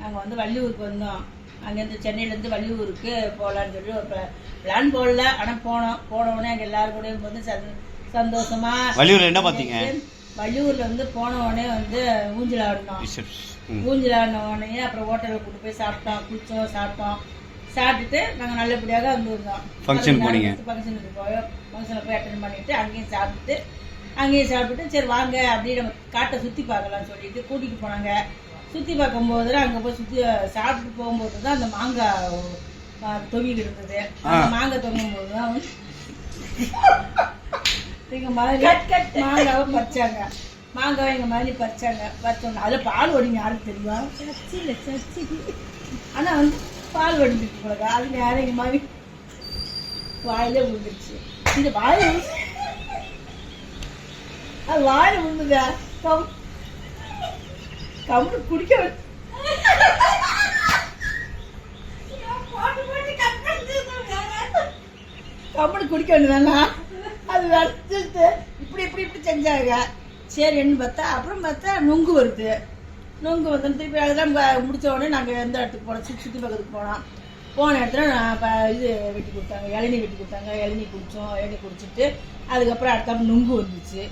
நாங்கள் வந்து வள்ளியூருக்கு வந்தோம். அங்கேருந்து சென்னையிலேருந்து வள்ளியூருக்கு போகலான்னு சொல்லி ஒரு பிளான் போடல. ஆனால் போனோம். போன உடனே அங்கே எல்லாரும் கூடயும் வந்து சந்- சந்தோஷமா வள்ளியூர்ல என்ன பார்த்தீங்க? வள்ளியூர்ல வந்து போன உடனே வந்து ஊஞ்சல் ஆடினோம். ஊஞ்சல் ஆடின உடனே அப்புறம் ஹோட்டலில் கூட்டு போய் சாப்பிட்டோம். குளிச்சோம் சாப்பிட்டோம். சாப்பிட்டுட்டு நாங்கள் நல்லபடியாக வந்திருந்தோம் Function போனீங்க. ஃபங்க்ஷனுக்கு போய் ஃபங்க்ஷனில் போய் அட்டன் பண்ணிட்டு அங்கேயும் சாப்பிட்டுட்டு அங்கேயும் சாப்பிட்டுட்டு சரி வாங்க அப்படியே நம்ம காட்டை சுற்றி பார்க்கலாம்னு சொல்லிட்டு கூட்டிகிட்டு போனாங்க. சுற்றி பார்க்கும்போது அங்கே போய் சுற்றி சாப்பிட்டு போகும்போது தான் அந்த மாங்காய் ஆ, தொங்கிட்டு இருந்தது. அந்த மாங்காய் தொங்கும் போது தான் வந்து எங்க மாதிரி மாங்காவை பறிச்சாங்க. மாங்காவை எங்க மாதிரி பறிச்சாங்க. பறிச்சோம் அதுல பால் ஒடிங்க யாருக்கு தெரியுமா? சர்ச்சில் சர்ச்சுக்கு ஆனா வந்து பால் ஒடிஞ்சிட்டு போல அது நேரம் எங்க மாதிரி வாயில விழுந்துருச்சு. இந்த வாயில அது வாயில விழுந்துங்க கம் கம்முனு குடிக்க வே- கம்முனு குடிக்க வேண்டியதானா அது வச்சுட்டு இப்படி இப்படி இப்படி செஞ்சாங்க. சரின்னு பார்த்தா அப்புறம் பார்த்தா நுங்கு வருது. நுங்கு வந்து திருப்பி அதெல்லாம் ப- முடிச்ச உடனே நாங்கள் எந்த இடத்துக்கு போனோம்? சுற்றி சுற்றி பக்கத்துக்கு போனோம். போன இடத்துல நான் இப்போ இது வெட்டி கொடுத்தாங்க. இளநீ வெட்டி கொடுத்தாங்க. இளநீ குடித்தோம் இளநீ குடிச்சிட்டு அதுக்கப்புறம் அடுத்தாப்பு நுங்கு வந்துச்சு.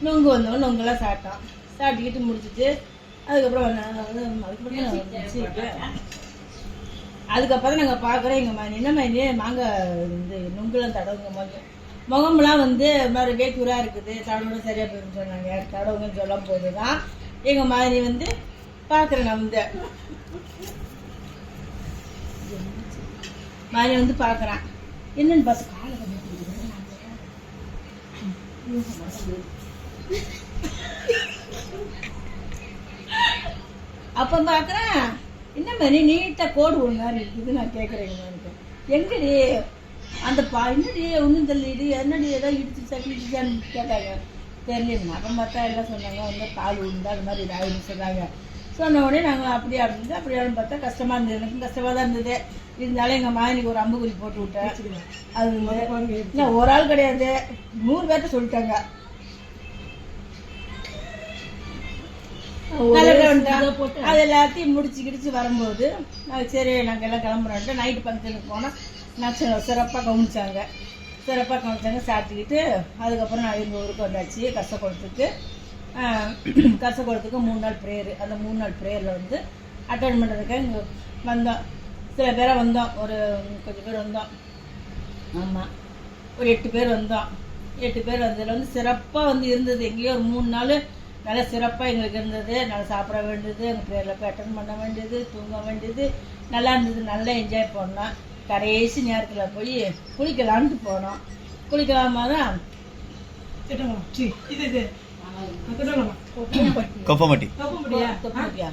நுங்கு வந்தோடனே நுங்கெல்லாம் சாப்பிட்டோம். சாப்பிட்டுக்கிட்டு முடிச்சிட்டு அதுக்கப்புறம் வந்து அதுக்கப்புறம் அதுக்கப்புறம் நாங்கள் பார்க்குறோம் எங்கள் மாதிரி என்ன மாதிரி மாங்காய் இந்த நுங்குலாம் தடவுங்க மாதிரி. முகம்லாம் வந்து மாதிரி வேக்கூராக இருக்குது தடவுனா சரியாக போயிடும் சொன்னாங்க. தடவுங்கன்னு சொல்லும் போது தான் எங்கள் மாதிரி வந்து பார்க்குறேன் நான் வந்து. மாதிரி வந்து பார்க்குறேன் என்னன்னு பார்த்து காலை அப்போ பார்க்குறேன் என்ன மாதிரி நீட்டாக கோடு ஒரு மாதிரி இருக்குது நான் கேட்குறேன் எங்கடி? அந்த பா என்னடி? ஒன்றும் தெரியலடி. என்னடி? ஏதோ இடிச்சு சக்கிச்சான்னு கேட்டாங்க. தெரியல. அப்போ பார்த்தா எல்லாம் சொன்னாங்க? வந்து கால் உண்டு அது மாதிரி இதாகிடுன்னு சொன்னாங்க. சொன்ன உடனே நாங்கள் அப்படியே அப்படின்னு அப்படியான்னு பார்த்தா கஷ்டமாக இருந்தது. எனக்கும் கஷ்டமாக தான் இருந்தது. இருந்தாலும் எங்கள் மாயனுக்கு ஒரு அம்புக்குறி போட்டு விட்டேன். அது இல்லை ஒரு ஆள் கிடையாது. நூறு பேர்ட்ட சொல்லிட்டாங்க. வந்துட்டான். அது எல்லாத்தையும் முடிச்சு கிடிச்சு வரும்போது நாங்கள் சரி நாங்கள் எல்லாம் கிளம்புறோன்ட்டு நைட்டு ஃபங்க்ஷனுக்கு போனால் நான் சிறப்பாக கவனிச்சாங்க. சிறப்பாக கவனிச்சாங்க சாப்பிட்டுக்கிட்டு அதுக்கப்புறம் நான் எங்கள் ஊருக்கு வந்தாச்சு கசக்குளத்துக்கு. கசக்குளத்துக்கு மூணு நாள் ப்ரேயர் அந்த மூணு நாள் ப்ரேயரில் வந்து அட்டன் பண்ணுறதுக்கு இங்கே வந்தோம். சில பேரை வந்தோம். ஒரு கொஞ்சம் பேர் வந்தோம். ஆமாம் ஒரு எட்டு பேர் வந்தோம். எட்டு பேர் வந்ததில் வந்து சிறப்பாக வந்து இருந்தது. எங்கேயோ ஒரு மூணு நாள் நல்லா சிறப்பாக எங்களுக்கு இருந்தது. நல்லா சாப்பிட வேண்டியது எங்கள் பேரில் போய் அட்டன் பண்ண வேண்டியது தூங்க வேண்டியது. நல்லா இருந்தது. நல்லா என்ஜாய் பண்ணோம். கடைசி நேரத்தில் போய் குளிக்கலான்ட்டு போனோம். குளிக்கலாமா தான்? கொப்பம்பட்டி கொப்பம்பட்டியா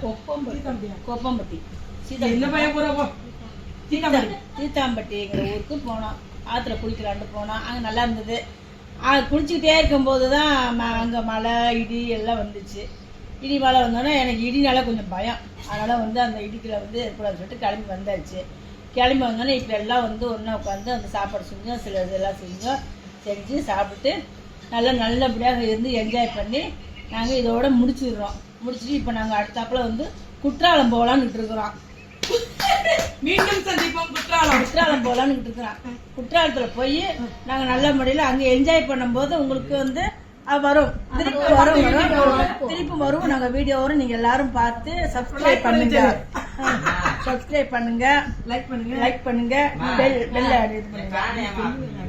கொப்பம்பட்டி தீத்தாம்பட்டி. தீத்தாம்பட்டிங்கிற ஊருக்கு போனோம். ஆற்றுல குளிக்கலான்ட்டு போனோம். அங்கே நல்லா இருந்தது. அது குளிச்சுக்கிட்டே இருக்கும்போது தான் ம- அங்கே மழை இடி எல்லாம் வந்துச்சு. இடி மழை வந்தோடனே எனக்கு இடினால கொஞ்சம் பயம். அதனால் வந்து அந்த இடிக்கில் வந்து இருக்கக்கூடாதுன்னு சொல்லிட்டு கிளம்பி வந்தாச்சு. கிளம்பி வந்தோடனே இப்போ எல்லாம் வந்து ஒன்றா உட்காந்து அந்த சாப்பாடு செஞ்சோம் சில இதெல்லாம் செஞ்சோம். செஞ்சு சாப்பிட்டு நல்லா நல்லபடியாக இருந்து என்ஜாய் பண்ணி நாங்கள் இதோட முடிச்சிடுறோம். முடிச்சுட்டு இப்போ நாங்கள் அடுத்தாப்பில் வந்து குற்றாலம் போகலான்னு இருக்கிறோம் மீண்டும் சந்திப்போம் குற்றாலம். குற்றாலம் போகலான்னு இருக்கிறோம் குற்றாலத்தில் போய் நாங்கள் நல்ல முறையில் அங்கே என்ஜாய் பண்ணும்போது உங்களுக்கு வந்து வரும். திருப்பி வரும் வரும். திருப்பி வரும் நாங்கள் வீடியோவோட நீங்கள் எல்லாரும் பார்த்து சப்ஸ்கிரைப் பண்ணுங்க. சப்ஸ்கிரைப் பண்ணுங்க. லைக் பண்ணுங்க. லைக் பண்ணுங்க. பெல் பெல் இது பண்ணுங்க.